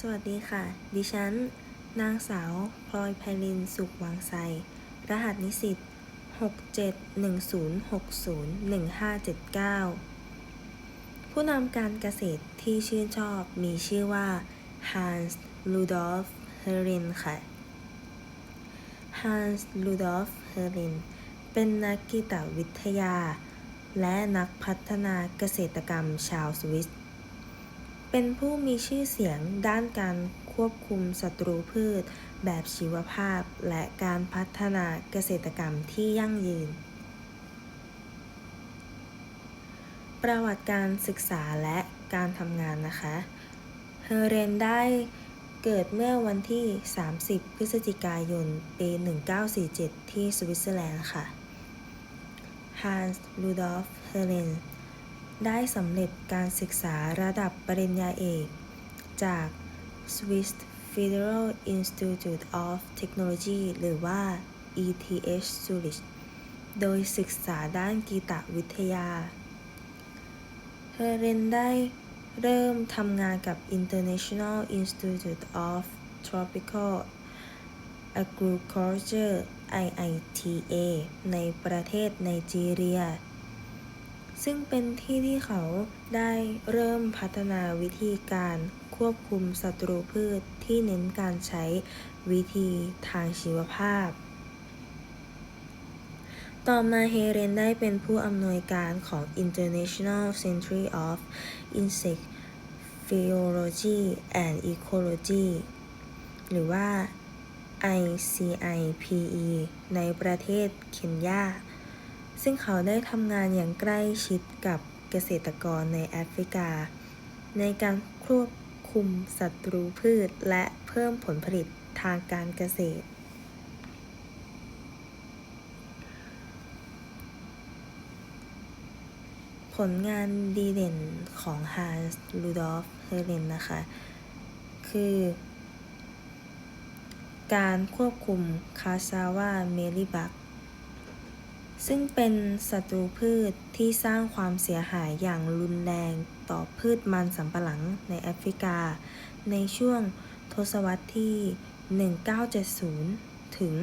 สวัสดีค่ะ ดิฉัน นางสาวพลอยไพลิน สุขวางไซ รหัสนิสิต6710601579 ผู้นำการเกษตรที่ชื่นชอบมีชื่อว่า Hans Rudolf Herrin ค่ะ Hans Rudolf Herrin เป็นนักกีตวิทยา และนักพัฒนาเกษตรกรรมชาวสวิส เป็นผู้มีชื่อเสียงด้านการควบคุมศัตรูพืช แบบชีวภาพ และการพัฒนาเกษตรกรรมที่ยั่งยืน ประวัติการศึกษาและการทำงานนะคะ เฮเรนได้เกิดเมื่อวันที่ 30 พฤศจิกายน ปี 1947 ที่สวิตเซอร์แลนด์ค่ะ Hans Rudolf Herren ได้สำเร็จการศึกษาระดับปริญญาเอก จาก Swiss Federal Institute of Technology หรือว่า ETH Zurich โดยศึกษาด้านกีตวิทยาเฮเรนได้เริ่มทำงานกับ International Institute of Tropical Agriculture IITA ในประเทศไนจีเรีย ซึ่งเป็นที่ที่เขาได้เริ่มพัฒนาวิธีการควบคุมศัตรูพืชที่เน้นการใช้วิธีทางชีวภาพ ต่อมาเฮเรนได้เป็นผู้อำนวยการของ International Centre of Insect Physiology and Ecology หรือว่า ICIPE ในประเทศเคนยา ซึ่งเขาได้ทำงานอย่างใกล้ชิดกับเกษตรกรในแอฟริกา ในการควบคุมศัตรูพืชและเพิ่มผลผลิตทางการเกษตร ผลงานดีเด่นของ Hans Rudolf Herren นะคะ คือ การควบคุมคาซาวาเมลิบัก ซึ่งเป็นศัตรูพืชที่สร้างความเสียหายอย่างรุนแรงต่อพืชมันสำปะหลังในแอฟริกา ในช่วงทศวรรษที่ 1970 ถึง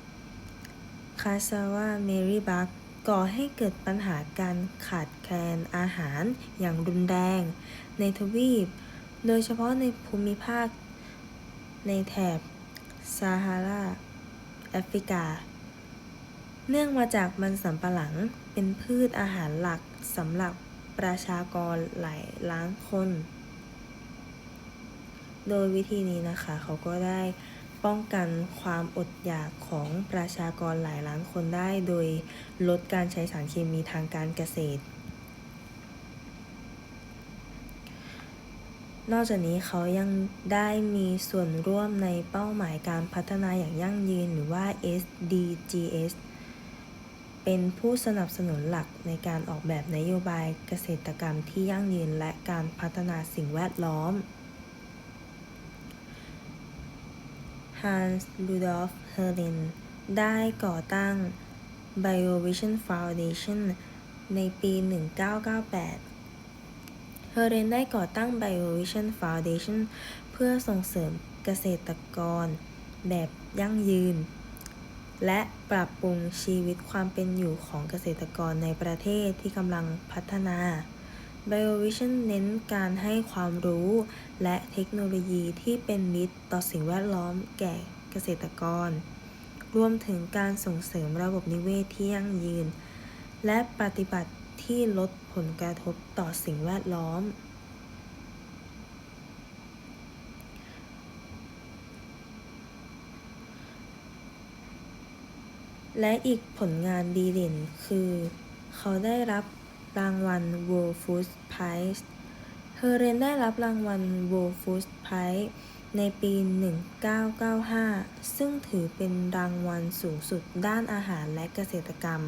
1980 คาซาวาเมริบักก่อให้เกิดปัญหาการขาดแคลนอาหารอย่างรุนแรง ในทวีป โดยเฉพาะในภูมิภาค ในแถบซาฮาราแอฟริกา เนื่องมาจากมันสำปะหลังเป็นพืชอาหารหลักสำหรับประชากรหลายล้านคน โดยวิธีนี้นะคะเขาก็ได้ป้องกันความอดอยากของประชากรหลายล้านคนได้ โดยลดการใช้สารเคมีทางการเกษตร นอกจากนี้เขายังได้มีส่วนร่วมในเป้าหมายการพัฒนาอย่างยั่งยืนหรือว่า SDGs เป็นผู้สนับสนุนหลักในการออกแบบนโยบายเกษตรกรรมที่ยั่งยืนและการพัฒนาสิ่งแวดล้อม Hans Rudolf Herren ได้ก่อตั้ง BioVision Foundation ในปี 1998 เฮเรนได้ก่อตั้ง BioVision Foundation เพื่อส่งเสริมเกษตรกรแบบยั่งยืน และปรับปรุงชีวิตความเป็นอยู่ของเกษตรกรในประเทศที่กำลังพัฒนา BioVision เน้นการให้ความรู้ และเทคโนโลยีที่เป็นมิตรต่อสิ่งแวดล้อมแก่เกษตรกร รวมถึงการส่งเสริมระบบนิเวศที่ยั่งยืน และปฏิบัติที่ลดผลกระทบต่อสิ่งแวดล้อม และอีกผลงานดีเด่นคือ เขาได้รับรางวัล World Food Prize เฮเรนได้รับรางวัล World Food Prize ในปี 1995 ซึ่งถือเป็นรางวัลสูงสุดด้านอาหารและเกษตรกรรม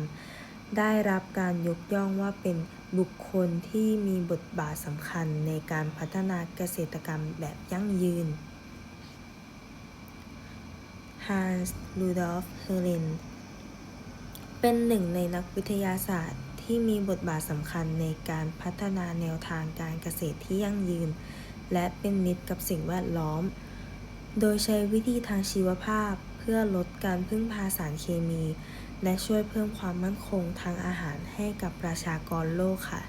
ได้รับการยกย่องว่าเป็นบุคคลที่มีบทบาทสำคัญในการพัฒนาเกษตรกรรมแบบยั่งยืน Hans Rudolf Herren เป็นหนึ่งในนักวิทยาศาสตร์ ที่มีบทบาทสำคัญในการพัฒนาแนวทางการเกษตรที่ยั่งยืน และเป็นมิตรกับสิ่งแวดล้อม โดยใช้วิธีทางชีวภาพเพื่อลดการพึ่งพาสารเคมี และช่วยเพิ่มความมั่นคงทางอาหารให้กับประชากรโลกค่ะ